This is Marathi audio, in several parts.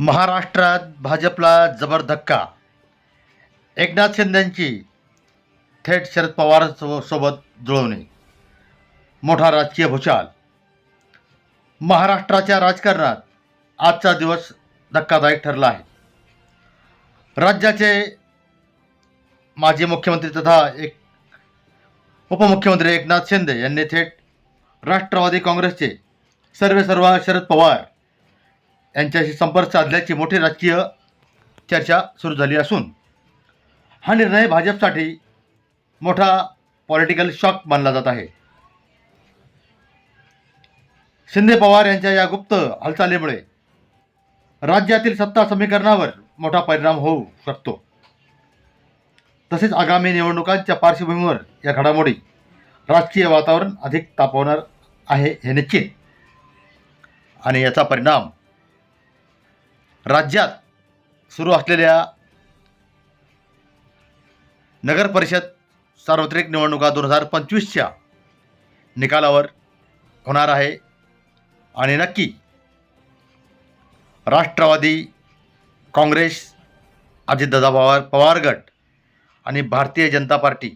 महाराष्ट्रात भाजपला जबर धक्का. एकनाथ शिंदेंची थेट शरद पवार सो- सोबत जुळवणे. मोठा राजकीय भूचाल. महाराष्ट्राच्या राजकारणात आजचा दिवस धक्कादायक ठरला आहे. राज्याचे माजी मुख्यमंत्री तथा एक उपमुख्यमंत्री एकनाथ शिंदे यांनी थेट राष्ट्रवादी काँग्रेसचे सर्वे सर्व शरद पवार यांच्याशी संपर्क साधल्याची मोठी राजकीय चर्चा सुरू झाली असून हा निर्णय भाजपसाठी मोठा पॉलिटिकल शॉक मानला जात आहे. शिंदे पवार यांच्या या गुप्त हालचालीमुळे राज्यातील सत्ता समीकरणावर मोठा परिणाम होऊ शकतो. तसेच आगामी निवडणुकांच्या पार्श्वभूमीवर या घडामोडी राजकीय वातावरण अधिक तापवणार आहे हे निश्चित. आणि याचा परिणाम राज्यात सुरू असलेल्या नगरपरिषद सार्वत्रिक निवडणुका दोन हजार पंचवीसच्या निकालावर होणार आहे. आणि नक्की राष्ट्रवादी काँग्रेस अजितदादा पवार पवार गट आणि भारतीय जनता पार्टी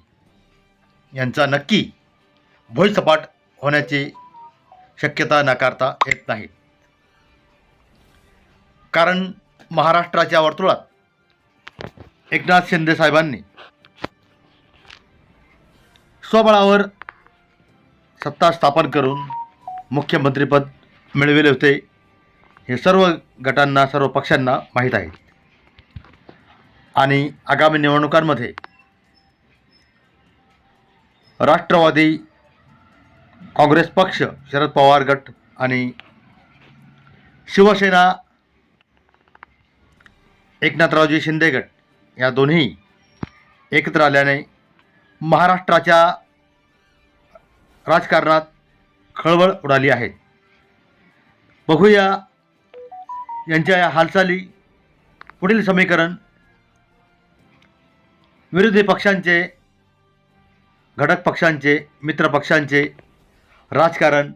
यांचा नक्की भुईसपाट होण्याची शक्यता नाकारता येत नाही. कारण महाराष्ट्राच्या वर्तुळात एकनाथ शिंदे साहेबांनी स्वबळावर सत्ता स्थापन करून मुख्यमंत्रीपद मिळविले होते. हे सर्व गटांना सर्व पक्षांना माहीत आहे. आणि आगामी निवडणुकांमध्ये राष्ट्रवादी काँग्रेस पक्ष शरद पवार गट आणि शिवसेना एकनाथरावजी शिंदे गट या दोन्ही एकत्र आल्याने महाराष्ट्राच्या राजकारणात खळबळ उडाली आहे. बघूया यांच्या या हालचाली. पुढील समीकरण विरोधी पक्षांचे घटक पक्षांचे मित्र पक्षांचे राजकारण.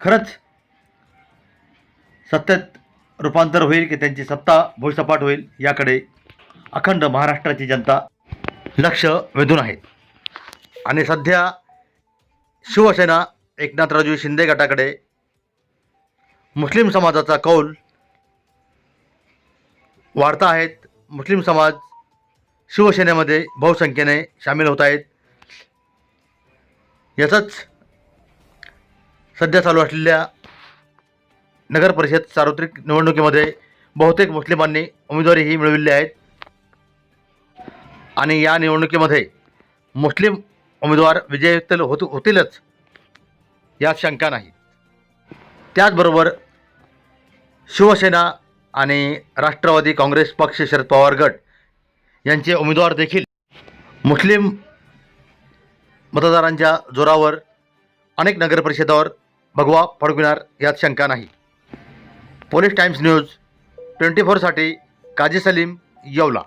खरंच सत्तेत रूपांतर होईल की त्यांची सत्ता भूसपाट होईल याकडे अखंड महाराष्ट्राची जनता लक्ष वेधून आहे. आणि सध्या शिवसेना एकनाथराजू शिंदे गटाकडे मुस्लिम समाजाचा कौल वाढता आहेत. मुस्लिम समाज शिवसेनेमध्ये बहुसंख्येने सामील होत आहेत. याचाच सध्या चालू असलेल्या नगर परिषद सार्वत्रिक निवडणुकीमध्ये बहुतेक मुस्लिमांनी उमेदवारीही मिळविली आहेत. आणि या निवडणुकीमध्ये मुस्लिम उमेदवार विजयी होत होतीलच यात शंका नाही. त्याचबरोबर शिवसेना आणि राष्ट्रवादी काँग्रेस पक्ष शरद पवार गट यांचे उमेदवार देखील मुस्लिम मतदारांच्या जोरावर अनेक नगरपरिषदावर भगवा फडकविणार यात शंका नाही. पोलीस टाइम्स न्यूज ट्वेंटी फोरसाठी काजी सलीम येवला.